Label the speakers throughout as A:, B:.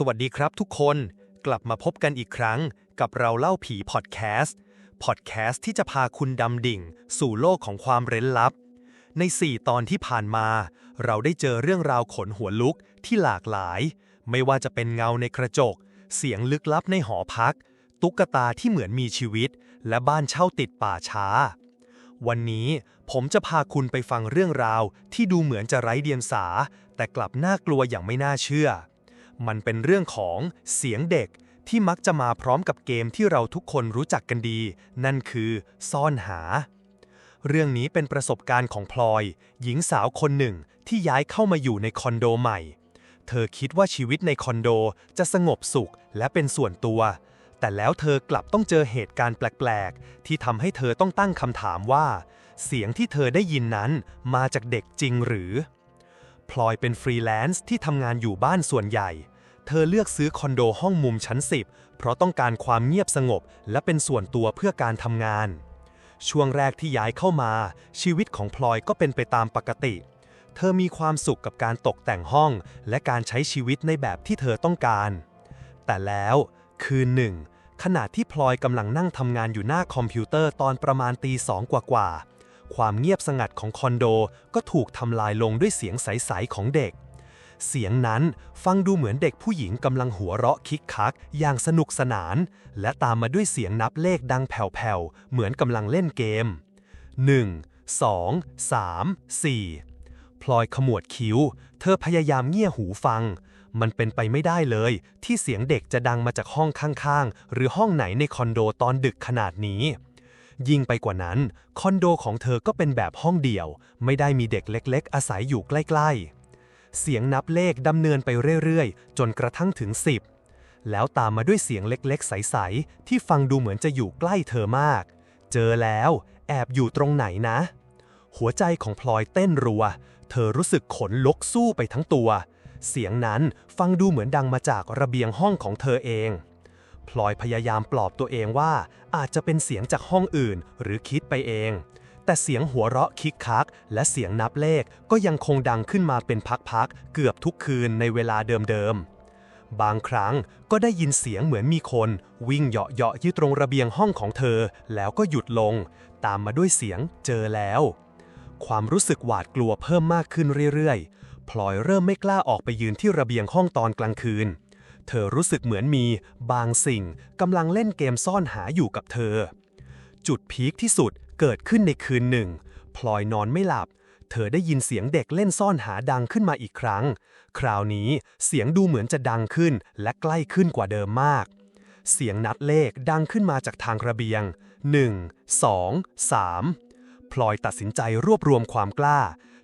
A: สวัสดีครับทุกคนกลับมาพบกันอีกครั้งกับเราเล่าผีพอดแคสต์พอดแคสต์ที่จะพาคุณดำดิ่ง สู่โลกของความเร้นลับ ใน 4 ตอนที่ผ่านมา เราได้เจอเรื่องราวขนหัวลุกที่หลากหลาย ไม่ว่าจะเป็นเงาในกระจก เสียงลึกลับในหอพัก ตุ๊กตาที่เหมือนมีชีวิต และบ้านเช่าติดป่าช้า วันนี้ผมจะพาคุณไปฟังเรื่องราวที่ดูเหมือนจะไร้เดียงสา แต่กลับน่ากลัวอย่างไม่น่าเชื่อ มันเป็นเรื่องของเสียงเด็กที่มักจะมาพร้อมกับเกมที่เราทุกคนรู้จักกันดี นั่นคือซ่อนหา เรื่องนี้เป็นประสบการณ์ของพลอย หญิงสาวคนหนึ่งที่ย้ายเข้ามาอยู่ในคอนโดใหม่ เธอคิดว่าชีวิตในคอนโดจะสงบสุขและเป็นส่วนตัว แต่แล้วเธอกลับต้องเจอเหตุการณ์แปลก ๆ ที่ทำให้เธอต้องตั้งคำถามว่า เสียงที่เธอได้ยินนั้นมาจากเด็กจริงหรือพลอยเป็นฟรีแลนซ์ที่ทำงานอยู่บ้านส่วนใหญ่ เธอเลือกซื้อคอนโดห้องมุมชั้น 10 เพราะต้องการความเงียบสงบ และเป็นส่วนตัวเพื่อการทำงาน ช่วงแรกที่ย้ายเข้ามา ชีวิตของพลอยก็เป็นไปตามปกติ เธอมีความสุขกับการตกแต่งห้อง และการใช้ชีวิตในแบบที่เธอต้องการ แต่แล้ว คืนหนึ่ง ขณะที่พลอยกำลังนั่งทำงานอยู่หน้าคอมพิวเตอร์ตอนประมาณตีสองกว่าๆความเงียบสงัดของคอนโดก็ถูกทำลายลงด้วยเสียงใส ๆ ของเด็ก เสียงนั้นฟังดูเหมือนเด็กผู้หญิงกำลังหัวเราะคิกคัก อย่างสนุกสนาน และตามมาด้วยเสียงนับเลขดังแผ่วๆ เหมือนกำลังเล่นเกม 1 2 3 4 พลอยขมวดคิ้ว เธอพยายามเงี่ยหูฟัง มันเป็นไปไม่ได้เลย ที่เสียงเด็กจะดังมาจากห้องข้างๆ หรือห้องไหนในคอนโดตอนดึกขนาดนี้ยิ่งไปกว่านั้น คอนโดของเธอก็เป็นแบบห้องเดี่ยว ไม่ได้มีเด็กเล็ก ๆ อาศัยอยู่ใกล้ ๆ เสียงนับเลขดำเนินไปเรื่อยๆ จนกระทั่งถึง 10 แล้วตามมาด้วยเสียงเล็กๆ ใสๆ ที่ฟังดูเหมือนจะอยู่ใกล้เธอมาก เจอแล้ว แอบอยู่ตรงไหนนะ หัวใจของพลอยเต้นรัว เธอรู้สึกขนลุกสู้ไปทั้งตัว เสียงนั้นฟังดูเหมือนดังมาจากระเบียงห้องของเธอเองพลอยพยายามปลอบตัวเองว่าอาจจะเป็นเสียงจากห้องอื่นหรือคิดไปเอง แต่เสียงหัวเราะคิกคัก และเสียงนับเลขก็ยังคงดังขึ้นมาเป็นพักๆ เกือบทุกคืนในเวลาเดิมๆ บางครั้งก็ได้ยินเสียงเหมือนมีคน วิ่งเหาะๆอยู่ตรงระเบียงห้องของเธอ แล้วก็หยุดลง ตามมาด้วยเสียงเจอแล้ว ความรู้สึกหวาดกลัวเพิ่มมากขึ้นเรื่อยๆ พลอยเริ่มไม่กล้าออกไปยืนที่ระเบียงห้องตอนกลางคืน เธอรู้สึกเหมือนมีบางสิ่งกำลังเล่นเกมซ่อนหาอยู่กับเธอ จุดพีคที่สุดเกิดขึ้นในคืนหนึ่ง พลอยนอนไม่หลับ เธอได้ยินเสียงเด็กเล่นซ่อนหาดังขึ้นมาอีกครั้ง คราวนี้เสียงดูเหมือนจะดังขึ้นและใกล้ขึ้นกว่าเดิมมาก เสียงนัดเลขดังขึ้นมาจากทางระเบียง 1 2 3 พลอยตัดสินใจรวบรวมความกล้า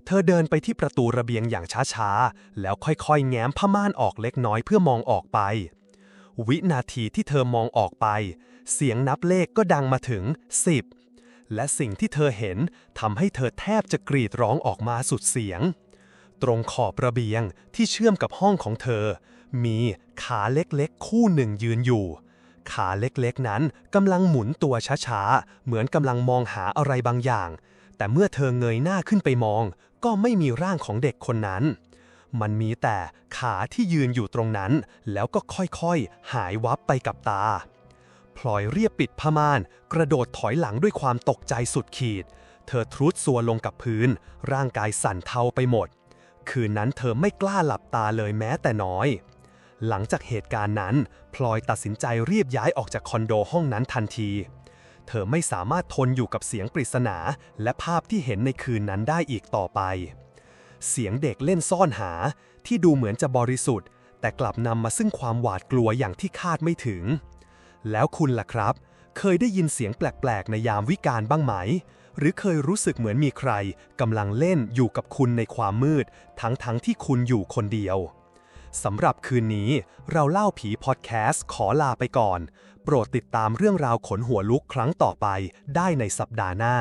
A: เธอเดินไปที่ประตูระเบียงอย่างช้าๆ แล้วค่อยๆ แง้มผ้าม่านออกเล็กน้อยเพื่อมองออกไป วินาทีที่เธอมองออกไป เสียงนับเลขก็ดังมาถึง 10 และสิ่งที่เธอเห็นทำให้เธอแทบจะกรีดร้องออกมาสุดเสียง ตรงขอบระเบียงที่เชื่อมกับห้องของเธอ มีขาเล็กๆ คู่หนึ่งยืนอยู่ ขาเล็กๆนั้นกำลังหมุนตัวช้าๆ เหมือนกำลังมองหาอะไรบางอย่าง แต่เมื่อเธอเงยหน้าขึ้นไปมอง ก็ไม่มีร่างของเด็กคนนั้นมันมีแต่ขาที่ยืนอยู่ตรงนั้น แล้วก็ค่อยๆ หายวับไปกับตา พลอยเรียบปิดผ้าม่าน กระโดดถอยหลังด้วยความตกใจสุดขีด เธอทรุดซัวลงกับพื้น ร่างกายสั่นเทาไปหมด คืนนั้นเธอไม่กล้าหลับตาเลยแม้แต่น้อย หลังจากเหตุการณ์นั้น พลอยตัดสินใจรีบย้ายออกจากคอนโดห้องนั้นทันที เธอไม่สามารถทนอยู่กับเสียงปริศนา และภาพที่เห็นในคืนนั้นได้อีกต่อไป เสียงเด็กเล่นซ่อนหาที่ดูเหมือนจะบริสุทธิ์ แต่กลับนำมาซึ่งความหวาดกลัวอย่างที่คาดไม่ถึง แล้วคุณล่ะครับ เคยได้ยินเสียงแปลกๆ ในยามวิกาลบ้างไหม หรือเคยรู้สึกเหมือนมีใครกำลังเล่นอยู่กับคุณในความมืด ทั้งๆทที่คุณอยู่คนเดียวสำหรับคืนนี้เราเล่าผีพอดแคสต์ขอลาไปก่อน โปรดติดตามเรื่องราวขนหัวลุกครั้งต่อไปได้ในสัปดาห์หน้า